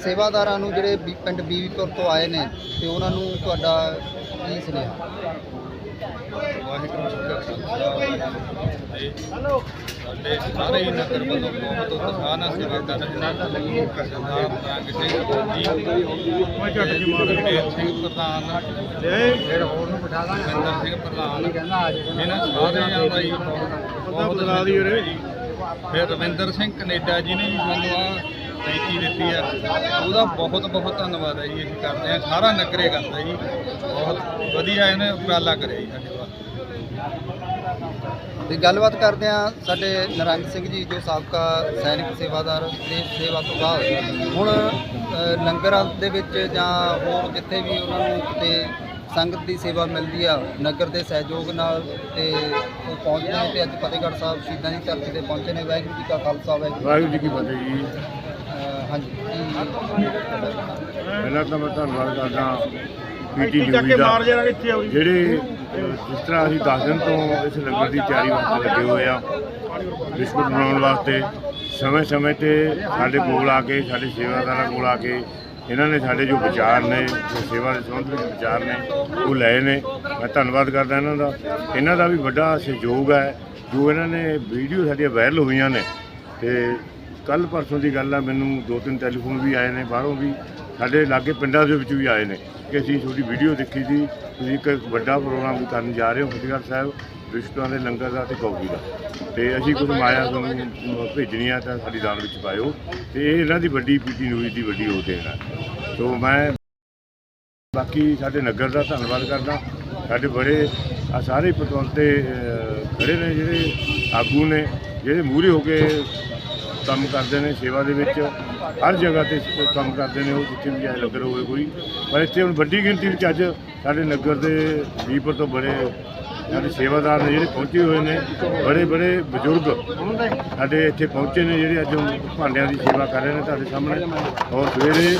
ਸੇਵਾਦਾਰਾਂ ਨੂੰ ਜਿਹੜੇ ਬੀ- ਪਿੰਡ ਬੀਬੀਪੁਰ ਤੋਂ ਆਏ ਨੇ ਤੇ ਉਹਨਾਂ ਨੂੰ ਤੁਹਾਡਾ ਕੀ ਸੁਨੇਹਾ? ਵਾਹਿਗੁਰੂ ਜੀ ਕਾ ਖਾਲਸਾ ਵਾਹਿਗੁਰੂ ਜੀ ਕੀ ਫਤਿਹ। ਸਾਡੇ ਸਾਰੇ ਹੀ ਨਗਰ ਵੱਲੋਂ ਬਹੁਤ ਉਤਸ਼ਾਹ ਨਾਲ ਸੇਵਾ ਕਰ ਰਹੇ ਨੇ ਸਰਦਾਰ ਮਰਾਂਗ ਸਿੰਘ ਜੀ ਗੁਰਦੇਵ ਸਿੰਘ ਪ੍ਰਧਾਨ ਮਹਿੰਦਰ ਸਿੰਘ ਪ੍ਰਧਾਨ ਇਹਨਾਂ ਸਾਰਿਆਂ ਦਾ ਹੀ ਬਹੁਤ ਬਣਾ ਦੀ ਉਰੇ ਫਿਰ ਰਵਿੰਦਰ ਸਿੰਘ ਕੈਨੇਡਾ ਜੀ ਨੇ ਵੀ ਸਾਨੂੰ ਆ ਟੈਂਕੀ ਦਿੱਤੀ ਆ। ਉਹਦਾ ਬਹੁਤ ਬਹੁਤ ਧੰਨਵਾਦ ਹੈ ਜੀ ਅਸੀਂ ਕਰਦੇ ਆ ਸਾਰਾ ਨਗਰੇ ਕਰਦਾ ਜੀ। ਬਹੁਤ ਵਧੀਆ ਇਹਨੇ ਉਪਰਾਲਾ ਕਰਿਆ ਜੀ ਸਾਡੇ ਵਾਸਤੇ ਤੇ ਗੱਲਬਾਤ ਕਰਦੇ ਆ ਸਾਡੇ ਨਰੰਗ ਸਿੰਘ ਜੀ ਜੋ ਸਾਬਕਾ ਸੈਨਿਕ ਸੇਵਾਦਾਰ ਦੇਸ਼ ਸੇਵਾ ਤੋਂ ਬਾਅਦ। ਹੁਣ ਅਹ, ਲੰਗਰਾਂ ਦੇ ਵਿੱਚ ਜਾਂ ਹੋਰ ਜਿੱਥੇ ਵੀ ਉਹਨਾਂ ਨੂੰ ਕਿਤੇ ਸੰਗਤ ਦੀ ਸੇਵਾ ਮਿਲਦੀ ਆ ਨਗਰ ਦੇ ਸਹਿਯੋਗ ਨਾਲ ਤੇ ਉਹ ਪਹੁੰਚਦੇ ਨੇ ਤੇ ਅੱਜ ਫਤਿਹਗੜ੍ਹ ਸਾਹਿਬ ਸ਼ਹੀਦਾਂ ਦੀ ਧਰਤੀ ਤੇ ਪਹੁੰਚੇ ਨੇ। ਵਾਹਿਗੁਰੂ ਜੀ ਕਾ ਖਾਲਸਾ ਵਾਹਿਗੁਰੂ ਵਾਹਿਗੁਰੂ ਜੀ ਕੀ ਫਤਿਹ ਜੀ। ਅਹ, ਹਾਂਜੀ ਪਹਿਲਾਂ ਤਾਂ ਮੈਂ ਧੰਨਵਾਦ ਕਰਦਾ ਪੀਟੀ ਨਿਊਜ਼ ਦਾ। ਜਿਹੜੇ ਅਹ, ਜਿਸ ਤਰ੍ਹਾਂ ਅਸੀਂ 10 ਦਿਨ ਤੋਂ ਇਸ ਲੰਗਰ ਦੀ ਤਿਆਰੀ ਵਾਸਤੇ ਲੱਗੇ ਹੋਏ ਆ ਬਿਸਕੁਟ ਬਣਾਉਣ ਵਾਸਤੇ ਸਮੇਂ-ਸਮੇਂ ਤੇ ਸਾਡੇ ਕੋਲ ਆ ਕੇ ਸਾਡੇ ਸੇਵਾਦਾਰਾਂ ਕੋਲ ਆ ਕੇ ਇਹਨਾਂ ਨੇ ਸਾਡੇ ਜੋ ਵਿਚਾਰ ਨੇ, ਜੋ ਸੇਵਾ ਦੇ ਸੰਬੰਧ ਵਿੱਚ ਵਿਚਾਰ ਨੇ, ਉਹ ਲਏ ਨੇ। ਮੈਂ ਧੰਨਵਾਦ ਕਰਦਾ ਇਹਨਾਂ ਦਾ। ਇਹਨਾਂ ਦਾ ਵੀ ਵੱਡਾ ਸਹਿਯੋਗ ਹੈ। ਜੋ ਇਹਨਾਂ ਨੇ ਵੀਡੀਓ ਸਾਡੀਆਂ ਵਾਇਰਲ ਹੋਈਆਂ ਨੇ, ਤੇ ਕੱਲ ਪਰਸੋਂ ਦੀ ਗੱਲ ਆ, ਮੈਨੂੰ ਦੋ ਤਿੰਨ ਟੈਲੀਫੋਨ ਵੀ ਆਏ ਨੇ, ਬਾਹਰੋਂ ਵੀ ਸਾਡੇ ਲਾਗੇ ਪਿੰਡਾਂ ਦੇ ਵਿੱਚ ਵੀ ਆਏ ਨੇ ਕਿ ਅਸੀਂ ਤੁਹਾਡੀ ਵੀਡੀਓ ਦੇਖੀ ਸੀ। ਤੁਸੀਂ ਇੱਕ ਵੱਡਾ ਪ੍ਰੋਗਰਾਮ ਕਰਨ ਜਾ ਰਹੇ ਹੋ ਫਤਿਹਗੜ੍ਹ ਸਾਹਿਬ ਰਿਸ਼ਤਿਆਂ ਦੇ ਲੰਗਰ ਦਾ ਤੇ ਕੌਫੀ ਦਾ। ਤੇ ਅਸੀਂ ਗੁਰੂ ਮਾਇਆ ਤੁਹਾਨੂੰ ਭੇਜਣੀ ਆ ਤਾਂ ਸਾਡੀ ਦਾਨ ਵਿੱਚ ਪਾਇਓ। ਤੇ ਇਹ ਇਹਨਾਂ ਦੀ ਵੱਡੀ ਪੀਟੀ ਨਿਊਜ਼ ਦੀ ਵੱਡੀ ਉਹ ਦੇਣ ਹੈ ਸੋ ਮੈਂ ਬਾਕੀ ਸਾਡੇ ਨਗਰ ਦਾ ਧੰਨਵਾਦ ਕਰਦਾ। ਸਾਡੇ ਬੜੇ ਆ ਸਾਰੇ ਪਤਵੰਤੇ ਅਹ, ਖੜੇ ਨੇ ਜਿਹੜੇ ਆਗੂ ਨੇ ਜਿਹੜੇ ਮੂਹਰੇ ਹੋ ਕੇ ਕੰਮ ਕਰਦੇ ਨੇ, ਸੇਵਾ ਦੇ ਵਿੱਚ। ਹਰ ਜਗ੍ਹਾ ਤੇ ਸ- ਕੰਮ ਕਰਦੇ ਨੇ ਉਹ, ਜਿੱਥੇ ਵੀ ਜਾਏ ਲੰਗਰ ਹੋਵੇ ਕੋਈ। ਪਰ ਇੱਥੇ ਹੁਣ ਵੱਡੀ ਗਿਣਤੀ ਵਿੱਚ ਅੱਜ ਸਾਡੇ ਨਗਰ ਦੇ ਵੀਪਰ ਤੋਂ ਬੜੇ ਸਾਡੇ ਸੇਵਾਦਾਰ ਨੇ ਜਿਹੜੇ ਪਹੁੰਚੇ ਹੋਏ ਨੇ। ਬੜੇ ਬੜੇ ਬਜ਼ੁਰਗ ਸਾਡੇ ਇੱਥੇ ਪਹੁੰਚੇ ਨੇ ਜਿਹੜੇ ਅੱਜ ਭਾਂਡਿਆਂ ਦੀ ਸੇਵਾ ਕਰ ਰਹੇ ਨੇ ਤੁਹਾਡੇ ਸਾਹਮਣੇ। ਔਰ ਸਵੇਰੇ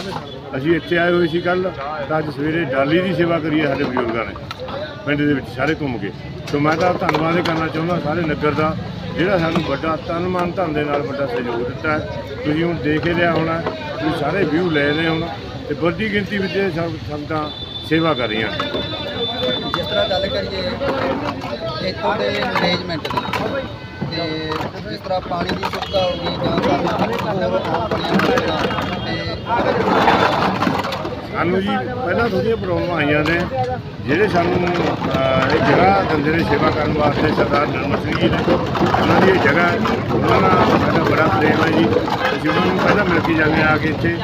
ਅਸੀਂ ਇੱਥੇ ਆਏ ਹੋਏ ਸੀ ਕੱਲ ਤਾਂ ਅੱਜ ਸਵੇਰੇ ਡਾਲੀ ਦੀ ਸੇਵਾ ਕਰੀ ਹੈ ਸਾਡੇ ਬਜ਼ੁਰਗਾਂ ਨੇ। ਪਿੰਡ ਦੇ ਵਿੱਚ ਸਾਰੇ ਘੁੰਮ ਕੇ। ਸੋ ਮੈਂ ਤਾਂ ਧੰਨਵਾਦ ਕਰਨਾ ਚਾਹੁੰਦਾ ਸਾਰੇ ਨਗਰ ਦਾ। ਜਿਹੜਾ ਸਾਨੂੰ ਵੱਡਾ ਤਨ ਮਨ ਧਨ ਦੇ ਨਾਲ ਵੱਡਾ ਸਹਿਯੋਗ ਦਿੱਤਾ ਹੈ। ਤੁਸੀਂ ਹੁਣ ਦੇਖ ਹੀ ਲਿਆ ਹੋਣਾ, ਤੁਸੀਂ ਸਾਰੇ ਵਿਊ ਲੈ ਰਹੇ ਹੋਣਾ ਤੇ ਵੱਡੀ ਗਿਣਤੀ ਵਿੱਚ ਇਹ ਸਭ ਸੰਗਤਾਂ ਸੇਵਾ ਕਰ ਰਹੀਆਂ। ਜਿਸ ਤਰ੍ਹਾਂ ਗੱਲ ਕਰੀਏ, ਇੱਥੋਂ ਦੇ ਮੈਨੇਜਮੈਂਟ ਦੀ, ਤੇ ਜਿਸ ਤਰ੍ਹਾਂ ਪਾਣੀ ਦੀ ਸੁਵਿਧਾ ਹੋ ਗਈ ਜਾਂ ਹੋਰ ਆਉਣ ਵਾਲੀਆਂ ਸਾਨੂੰ ਜੀ ਪਹਿਲਾਂ ਥੋੜ੍ਹੀਆਂ ਪ੍ਰੋਬਲਮਾਂ ਆਈਆਂ ਨੇ ਜਿਹੜੇ ਸਾਨੂੰ ਅਹ, ਇਹ ਜਗ੍ਹਾ ਦਿੰਦੇ ਨੇ ਸੇਵਾ ਕਰਨ ਵਾਸਤੇ ਸਰਦਾਰ ਨਰਮਲ ਸਿੰਘ ਜੀ ਨੇ ਉਹਨਾਂ ਦੀ ਇਹ ਜਗ੍ਹਾ ਹੈ, ਉਹਨਾਂ ਨਾਲ ਸਾਡਾ ਬੜਾ ਪ੍ਰੇਮ ਹੈ ਜੀ। ਅਸੀਂ ਉਹਨਾਂ ਨੂੰ ਪਹਿਲਾਂ ਮਿਲ ਕੇ ਜਾਂਦੇ ਹਾਂ ਆ ਕੇ ਇੱਥੇ।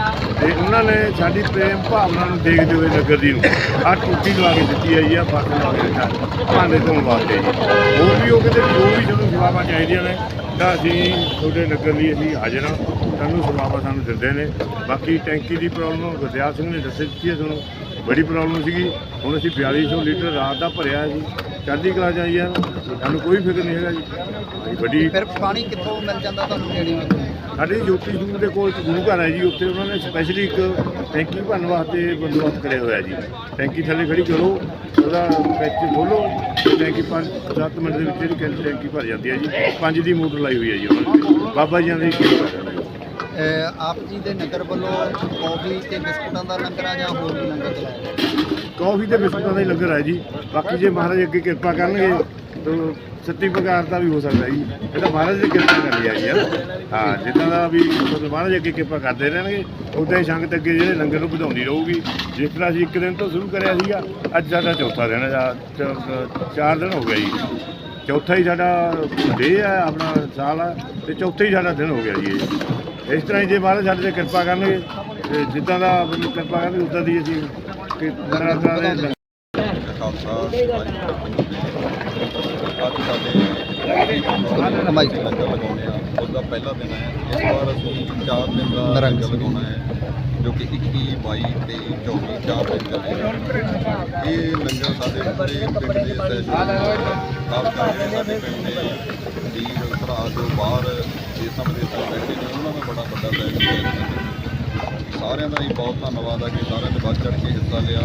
ਤੇ ਉਹਨਾਂ ਨੇ ਸਾਡੀ ਪ੍ਰੇਮ ਭਾਵਨਾ ਨੂੰ ਦੇਖਦੇ ਹੋਏ ਨਗਰ ਦੀ ਨੂੰ ਆਹ ਟੁੱਟੀ ਲਵਾ ਕੇ ਦਿੱਤੀ ਹੈ ਜੀ ਆ ਫ਼ਰਕ ਲਵਾ ਕੇ ਦਿੱਤਾ ਭਾਂਡੇ ਧੋਣ ਵਾਸਤੇ ਜੀ। ਹੋਰ ਵੀ ਉਹ ਕਿਤੇ ਜੋ ਵੀ ਸਾਨੂੰ ਸੇਵਾਵਾਂ ਚਾਹੀਦੀਆਂ ਨੇ ਤਾਂ ਅਸੀਂ ਤੁਹਾਡੇ ਨਗਰ ਲਈ ਅਸੀਂ ਹਾਜ਼ਰ ਹਾਂ। ਸਾਨੂੰ ਸੇਵਾਵਾਂ ਸਾਨੂੰ ਦਿੰਦੇ ਨੇ। ਬਾਕੀ ਟੈਂਕੀ ਦੀ ਪ੍ਰੋਬਲਮ ਗੁਰਦਿਆਲ ਸਿੰਘ ਨੇ ਦੱਸ ਦਿੱਤੀ ਹੈ ਤੁਹਾਨੂੰ ਬੜੀ ਪ੍ਰੋਬਲਮ ਸੀਗੀ। ਹੁਣ ਅਸੀਂ 4200 ਲੀਟਰ ਰਾਤ ਦਾ ਭਰਿਆ ਜੀ। ਚੜ੍ਹਦੀ ਕਲਾ ਜਾਈ ਆ ਸਾਨੂੰ ਕੋਈ ਫਿਕਰ ਨਹੀਂ ਹੈਗਾ ਜੀ। ਵੱਡੀ ਫਿਰ ਪਾਣੀ ਕਿੱਥੋਂ ਮਿਲ ਜਾਂਦਾ ਤੁਹਾਨੂੰ ਨੂੰ ਸਾਡੇ ਜੋਤੀ ਸਰੂਪ ਦੇ ਕੋਲ ਗੁਰੂ ਘਰ ਹੈ ਜੀ। ਉੱਥੇ ਉਹਨਾਂ ਨੇ ਸਪੈਸ਼ਲੀ ਇੱਕ ਟੈਂਕੀ ਭਰਨ ਵਾਸਤੇ ਬੰਦੋਬਸਤ ਕਰਿਆ ਹੋਇਆ ਜੀ। ਟੈਂਕੀ ਥੱਲੇ ਖੜੀ ਕਰੋ। ਉਹਦਾ ਪੈਚ ਖੋਲੋ ਟੈਂਕੀ 5-7 ਮਿੰਟ ਦੇ ਵਿੱਚ ਜਿਹੜੀ ਟੈਂਕੀ ਭਰ ਜਾਂਦੀ ਹੈ ਜੀ। ਪੰਜ ਦੀ ਮੋਟਰ ਲਾਈ ਹੋਈ ਹੈ ਜੀ ਉਹਨਾਂ ਨੇ। ਬਾਬਾ ਜੀ ਦੀ ਕਿਰਪਾ ਆਪ ਜੀ ਦੇ ਨਗਰ ਵੱਲੋਂ ਕੌਫੀ ਤੇ ਬਿਸਕੁਟਾਂ ਦਾ ਲੰਗਰ ਆ ਜਾਂ ਹੋਰ ਵੀ ਲੰਗਰ ਚਲਾਇਆ ਕਾਫੀ ਤੇ ਬਿਸਕੁਟਾਂ ਦਾ ਹੀ ਲੰਗਰ ਹੈ ਜੀ। ਬਾਕੀ ਜੇ ਮਹਾਰਾਜ ਅੱਗੇ ਕਿਰਪਾ ਕਰਨਗੇ, ਤਾਂ ਸੱਤੀ ਪ੍ਰਕਾਰ ਦਾ ਵੀ ਹੋ ਸਕਦਾ ਜੀ। ਇਹ ਤਾਂ ਮਹਾਰਾਜ ਦੀ ਕਿਰਪਾ ਕਰਨੀ ਆ ਜੀ ਹਨਾ। ਹਾਂ, ਜਿੱਦਾਂ ਦਾ ਵੀ ਮਹਾਰਾਜ ਅੱਗੇ ਕਿਰਪਾ ਕਰਦੇ ਰਹਿਣਗੇ, ਉਦਾਂ ਹੀ ਸੰਗਤ ਅੱਗੇ ਜਿਹੜੇ ਲੰਗਰ ਨੂੰ ਵਧਾਉਂਦੀ ਰਹੂਗੀ। ਜਿਸ ਤਰ੍ਹਾਂ ਅਸੀਂ ਇੱਕ ਦਿਨ ਤੋਂ ਸ਼ੁਰੂ ਕਰਿਆ ਸੀਗਾ, ਅੱਜ ਸਾਡਾ ਚੌਥਾ ਦਿਨ ਹੈ ਚਾਰ ਦਿਨ ਹੋ ਗਿਆ ਜੀ। ਚੌਥਾ ਹੀ ਸਾਡਾ ਡੇ ਆ, ਆਪਣਾ ਸਾਲ ਆ, ਤੇ ਚੌਥਾ ਹੀ ਸਾਡਾ ਦਿਨ ਹੋ ਗਿਆ ਜੀ ਇਸ ਤਰ੍ਹਾਂ ਹੀ ਜੇ ਮਹਾਰਾਜ ਸਾਡੇ ਤੇ ਕਿਰਪਾ ਕਰਨਗੇ ਤੇ ਜਿੱਦਾਂ ਦਾ ਮੈਨੂੰ ਕਿਰਪਾ ਕਰਨਗੇ ਉਦਾਂ ਦੀ ਅਸੀਂ ਕਿ ਤਰ੍ਹਾਂ ਤਰ੍ਹਾਂ ਦੇ ਲੰਗਰ ਖਾਲਸਾ। ਅੱਜ ਸਾਡੇ ਕਮਾਈ ਲੰਗਰ ਲਗਾਉਣੇ ਆ ਉਹਦਾ ਪਹਿਲਾ ਦਿਨ ਹੈ ਇਸ ਵਾਰ ਅਸੀਂ ਚਾਰ ਦਿਨ ਦਾ ਨਿਰੰਗ ਲੰਗਰ। ਲਗਾਉਣਾ ਹੈ ਜੋ ਕਿ 21 22 23 24 ਚਾਰ ਦਿਨ ਚੱਲੇਗਾ ਇਹ ਲੰਗਰ ਸਾਡੇ ਪੂਰੇ ਪਿੰਡ ਦੇ ਸਹਿਯੋਗ ਨਾਲ ਕਰਦੇ ਸਾਡੇ ਪਿੰਡ ਦੇ ਵੀਰ ਭਰਾ ਜੋ ਬਾਹਰ ਦੇਸਾਂ ਵਿਦੇਸਾਂ ਬੈਠੇ ਨੇ ਉਹਨਾਂ ਦਾ ਬੜਾ ਵੱਡਾ ਹੈ। ਸਾਰਿਆਂ ਦਾ ਹੀ ਬਹੁਤ ਧੰਨਵਾਦ ਹੈ ਕਿ ਸਾਰਿਆਂ ਨੇ ਵੱਧ ਚੜ ਕੇ ਹਿੱਸਾ ਲਿਆ।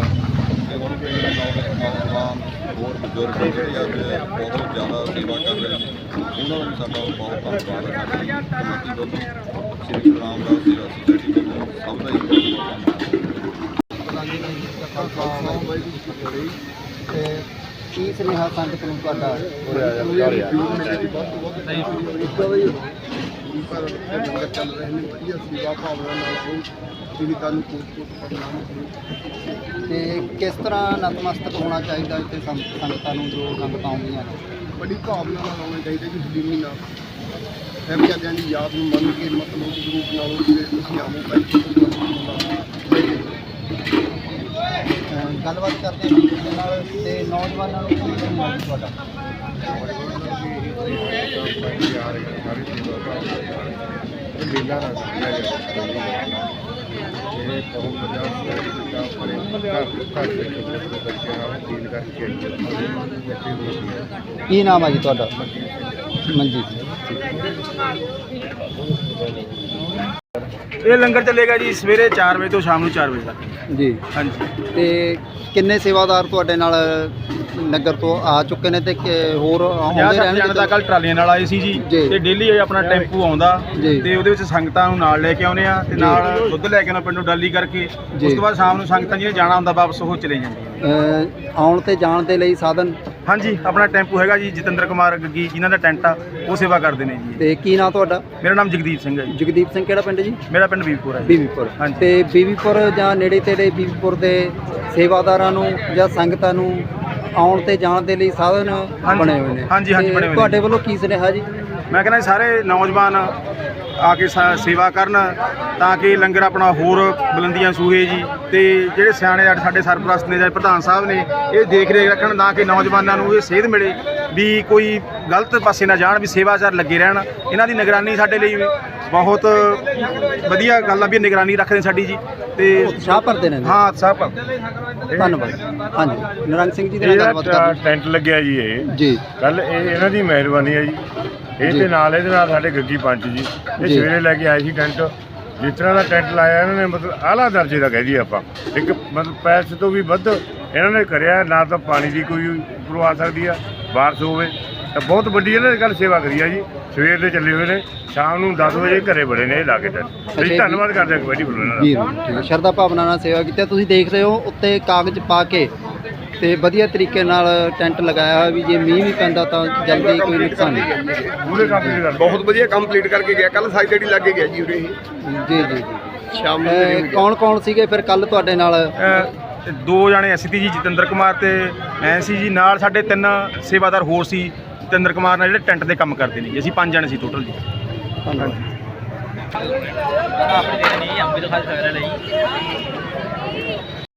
ਤੇ ਹੁਣ ਪਿੰਡ ਦੇ ਨੌਜਵਾਨ ਨੌਜਵਾਨ ਹੋਰ ਬਜ਼ੁਰਗ ਜਿਹੜੇ ਅੱਜ ਬਹੁਤ ਜ਼ਿਆਦਾ ਸੇਵਾ ਕਰ ਰਹੇ ਨੇ। ਉਹਨਾਂ ਦਾ ਵੀ ਸਾਡਾ ਬਹੁਤ ਧੰਨਵਾਦ ਹੈ। ਸਾਡੀ ਕਮੇਟੀ ਵੱਲੋਂ ਸ਼੍ਰੀ ਰਾਮਦਾਸ ਸੇਵਾ ਸੁਸਾਇਟੀ ਵੱਲੋਂ ਸਭ ਦਾ ਹੀ ਬਹੁਤ ਬਹੁਤ ਧੰਨਵਾਦ ਕੀ ਸੁਨੇਹਾ ਸੰਗਤ ਨੂੰ ਤੁਹਾਡਾ? ਪਰ ਲੰਗਰ ਚੱਲ ਰਹੇ ਨੇ ਵਧੀਆ ਸੇਵਾ ਭਾਵਨਾ ਨਾਲ ਬਹੁਤ ਪੀੜਤਾਂ ਨੂੰ ਕੋਟ ਕੋਟ ਪ੍ਰਣਾਮ ਕਰੋ ਤੇ ਕਿਸ ਤਰ੍ਹਾਂ ਨਤਮਸਤਕ ਹੋਣਾ ਚਾਹੀਦਾ ਇੱਥੇ ਸੰਗ- ਸੰਗਤਾਂ ਨੂੰ ਜੋ ਸੰਗਤਾਂ ਆਉਂਦੀਆਂ ਨੇ? ਬੜੀ ਭਾਵਨਾ ਨਾਲ ਆਉਣਾ ਚਾਹੀਦਾ ਕਿ ਹਲੀਮੀ ਨਾਲ। ਸਾਹਿਬਜ਼ਾਦਿਆਂ ਦੀ ਯਾਦ ਨੂੰ ਮੰਨ ਕੇ ਮਤਲਬ ਦੇ ਨਾਲ ਉਹ ਜਿਹੜੇ ਤੁਸੀਂ ਆਵੋ ਭਾਈ ਅਹ ਗੱਲਬਾਤ ਕਰਦੇ ਹਾਂ। ਜੀ ਦੇ ਨਾਲ ਤੇ ਨੌਜਵਾਨਾਂ ਨੂੰ ਕੀ ਸੁਨੇਹਾ ਜੀ ਤੁਹਾਡਾ ਮੇਲਾ ਨਾ ਸਮਝਿਆ ਗਿਆ ਇਹ ਬਹੁਤ ਵੱਡਾ ਦਾ ਪਰ ਘਰ ਘਰ ਦੇ ਛੋਟੇ ਬੱਚਿਆਂ ਨਾਲ ਡੀਲ ਕਰਕੇ ਆਈ ਕੀ ਨਾਮ ਹੈ ਜੀ ਤੁਹਾਡਾ? ਮਨਜੀਤ। ਇਹ ਲੰਗਰ ਚੱਲੇਗਾ ਜੀ ਸਵੇਰੇ 4 ਵਜੇ ਤੋਂ ਸ਼ਾਮ ਨੂੰ 4 ਵਜੇ ਤੱਕ ਜੀ ਹਾਂਜੀ ਤੇ ਕਿੰਨੇ ਸੇਵਾਦਾਰ ਤੁਹਾਡੇ ਨਾਲ ਨਗਰ ਤੋਂ ਆ ਚੁੱਕੇ ਨੇ ਤੇ ਕਿ ਹੋਰ ਆਉਂਦੇ ਜਾਂ ਰਹਿਣਗੇ ਜਣ ਕੱਲ ਟਰਾਲੀਆਂ ਨਾਲ ਆਏ ਸੀ ਜੀ ਜੀ। ਤੇ ਡੇਲੀ ਆਪਣਾ ਟੈਂਪੂ ਆਉਂਦਾ ਜੀ। ਤੇ ਉਹਦੇ ਵਿੱਚ ਸੰਗਤਾਂ ਨੂੰ ਨਾਲ ਲੈ ਕੇ ਆਉਨੇ ਆ ਤੇ। ਨਾਲ ਦੁੱਧ ਲੈ ਕੇ ਆਉਣਾ ਪਿੰਡੋਂ ਡਾਲੀ ਕਰਕੇ ਜੀ। ਉਸ ਤੋਂ ਬਾਅਦ ਸ਼ਾਮ ਨੂੰ ਸੰਗਤਾਂ ਜਿਹਨੇ ਜਾਣਾ ਹੁੰਦਾ ਵਾਪਸ ਉਹ ਚਲੇ ਜਾਂਦੀਆਂ ਅਹ ਆਉਣ ਤੇ ਜਾਣ ਦੇ ਲਈ ਸਾਧਨ ਹਾਂਜੀ ਆਪਣਾ ਟੈਂਪੂ ਹੈਗਾ ਜੀ ਜਤਿੰਦਰ ਕੁਮਾਰ ਗੱਗੀ ਜਿਨ੍ਹਾਂ ਦਾ ਟੈਂਟ ਆ ਉਹ ਸੇਵਾ ਕਰਦੇ ਨੇ ਜੀ ਤੇ ਕੀ ਨਾਂ ਤੁਹਾਡਾ ਮੇਰਾ ਨਾਮ ਜਗਦੀਪ ਸਿੰਘ ਹੈ ਜੀ ਜਗਦੀਪ ਸਿੰਘ ਕਿਹੜਾ ਪਿੰਡ ਜੀ ਮੇਰਾ ਪਿੰਡ ਵੀਰਪੁਰ ਹੈ ਜੀ। ਬੀਬੀਪੁਰ ਹਾਂਜੀ। ਤੇ ਬੀਬੀਪੁਰ ਜਾਂ ਨੇੜੇ ਤੇੜੇ ਬੀਬੀਪੁਰ ਦੇ ਸੇਵਾਦਾਰਾਂ ਨੂੰ ਜਾਂ ਸੰਗਤਾਂ ਨੂੰ ਆਉਣ ਤੇ ਜਾਣ ਦੇ ਲਈ ਸਾਧਨ। ਬਣੇ ਹੋਏ ਨੇ ਹਾਂਜੀ, ਹਾਂਜੀ, ਤੇ ਬਣੇ ਹੋਏ ਨੇ। ਤੁਹਾਡੇ ਵੱਲੋਂ ਕੀ ਸੁਨੇਹਾ ਜੀ ਮੈਂ ਕਹਿੰਦਾ ਸਾਰੇ ਨੌਜਵਾਨ ਆ ਕੇ ਸਾ- ਸੇਵਾ ਕਰਨ ਤਾਂ ਕਿ ਲੰਗਰ ਆਪਣਾ ਹੋਰ ਬੁਲੰਦੀਆਂ ਸੂਹੇ ਜੀ। ਤੇ ਜਿਹੜੇ ਸਿਆਣੇ ਆ ਸਾਡੇ ਸਰਪ੍ਰਸਤ ਨੇ ਜਾਂ ਪ੍ਰਧਾਨ ਸਾਹਿਬ ਨੇ ਇਹ ਦੇਖ ਰੇਖ ਰੱਖਣ ਤਾਂ ਕਿ ਨੌਜਵਾਨਾਂ ਨੂੰ ਇਹ ਸੇਧ ਮਿਲੇ ਵੀ ਕੋਈ ਗਲਤ ਪਾਸੇ ਨਾ ਜਾਣ ਵੀ ਸੇਵਾਚਾਰ ਲੱਗੇ ਰਹਿਣ। ਇਹਨਾਂ ਦੀ ਨਿਗਰਾਨੀ ਸਾਡੇ ਲਈ ਬਹੁਤ ਵਧੀਆ ਗੱਲ ਆ ਵੀ ਨਿਗਰਾਨੀ ਰੱਖਦੇ ਨੇ ਸਾਡੀ ਜੀ। ਤੇ ਉਤਸ਼ਾਹ ਭਰਦੇ ਨੇ ਹਾਂ ਸਾਹਿਬ ਧੰਨਵਾਦ। ਹਾਂਜੀ ਨਿਰੰਗ ਸਿੰਘ ਜੀ ਦੇ ਨਾਲ ਗੱਲਬਾਤ ਕਰਦੇ ਟੈਂਟ ਲੱਗਿਆ ਜੀ ਇਹ ਜੀ। ਕੱਲ ਇਹ ਇਹਨਾਂ ਦੀ ਮਿਹਰਬਾਨੀ ਹੈ ਜੀ। ਇਹ। ਤੇ ਨਾਲ ਇਹਦੇ ਨਾਲ ਸਾਡੇ ਗੱਗੀ ਪੰਚ ਜੀ ਇਹ ਜੀ। ਸਵੇਰੇ ਲੈ ਕੇ ਆਏ ਸੀ ਟੈਂਟ ਜਿਸ ਤਰ੍ਹਾਂ ਦਾ ਟੈਂਟ ਲਾਇਆ ਇਹਨਾਂ ਨੇ ਮਤਲਬ ਆਲਾ ਦਰਜੇ ਦਾ ਕਹਿ ਦਈਏ ਆਪਾਂ ਇੱਕ ਮਤਲਬ ਪੈਸੇ ਤੋਂ ਵੀ ਵੱਧ ਇਹਨਾਂ ਨੇ ਕਰਿਆ ਨਾ ਤਾਂ ਪਾਣੀ ਦੀ ਕੋਈ ਉੱਪਰੋਂ ਆ ਸਕਦੀ ਆ ਬਾਰਿਸ਼ ਹੋਵੇ ਤਾਂ ਬਹੁਤ ਵੱਡੀ ਇਹਨਾਂ ਨੇ ਕੱਲ ਸੇਵਾ ਕਰੀ ਆ ਜੀ ਸਵੇਰ ਦੇ ਚੱਲੇ ਹੋਏ ਨੇ ਸ਼ਾਮ ਨੂੰ 10 ਵਜੇ ਘਰੇ ਬੜੇ ਨੇ ਇਹ ਲਾ ਕੇ ਟੈਂਟ ਅਸੀਂ। ਧੰਨਵਾਦ ਕਰਦੇ ਹਾਂ ਵੱਲੋਂ ਇਹਨਾਂ ਦਾ ਵੀਰ ਠੀਕ ਹੈ ਸ਼ਰਧਾ ਭਾਵਨਾ ਨਾਲ ਸੇਵਾ ਕੀਤੀ ਹੈ। ਤੁਸੀਂ ਦੇਖ ਰਹੇ ਹੋ ਉੱਤੇ ਕਾਗਜ਼ ਪਾ ਕੇ ਤੇ ਵਧੀਆ ਤਰੀਕੇ ਨਾਲ ਟੈਂਟ ਲਗਾਇਆ ਹੋਇਆ ਵੀ ਜੇ ਮੀਂਹ ਵੀ ਪੈਂਦਾ ਤਾਂ ਜਲਦੀ ਕੋਈ ਨੁਕਸਾਨ ਨਹੀਂ। ਪੂਰੇ ਕੰਮ ਦੀ ਗੱਲ ਬਹੁਤ ਵਧੀਆ ਕੰਪਲੀਟ ਕਰਕੇ ਗਿਆ। ਕੱਲ ਸਾਈ ਜਿਹੜੀ ਲੱਗ ਕੇ ਗਿਆ ਜੀ ਉਰੇ ਇਹ ਜੀ ਜੀ ਜੀ। ਸ਼ਾਮ ਨੂੰ ਕੌਣ ਕੌਣ ਸੀਗੇ ਫਿਰ ਕੱਲ ਤੁਹਾਡੇ ਨਾਲ? ਦੋ ਜਾਣੇ ਅਸੀਂ ਤੀ ਜੀ ਜਤਿੰਦਰ ਕੁਮਾਰ ਤੇ ਮੈਂ ਸੀ ਜੀ। ਨਾਲ ਸਾਡੇ ਤਿੰਨ ਸੇਵਾਦਾਰ ਹੋਰ ਸੀ। ਜਤਿੰਦਰ ਕੁਮਾਰ ਨਾਲ ਜਿਹੜੇ ਟੈਂਟ ਦੇ ਕੰਮ ਕਰਦੇ ਨੇ ਜੀ। ਅਸੀਂ ਪੰਜ ਜਾਣੇ ਸੀ ਟੋਟਲ ਜੀ। ਧੰਨਵਾਦ। ਆਪਣੇ ਜਿਹੜੇ ਨਹੀਂ ਅੰਬੀ ਦਿਖਾ ਸਕਦੇ ਨਹੀਂ